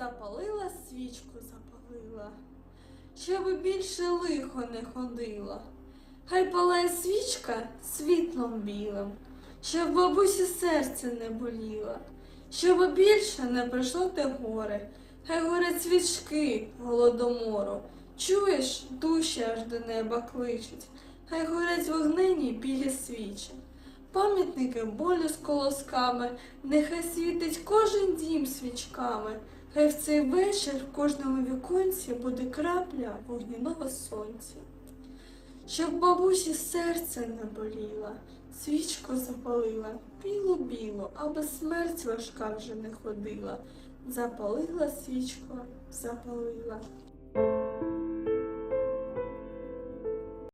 Запалила свічку, запалила, щоб більше лихо не ходило. Хай палає свічка світлом білим, щоб бабусі серце не боліло, щоб більше не прийшло те горе, хай горять свічки голодомору. Чуєш, душі аж до неба кличуть, хай горять вогнені білі свічі. Пам'ятники болю з колосками, нехай світить кожен дім свічками, хай в цей вечір в кожному віконці буде крапля вогняного сонця. Щоб бабусі серце не боліло, свічку запалила, білу-білу, аби смерть важка вже не ходила. Запалила свічку, запалила.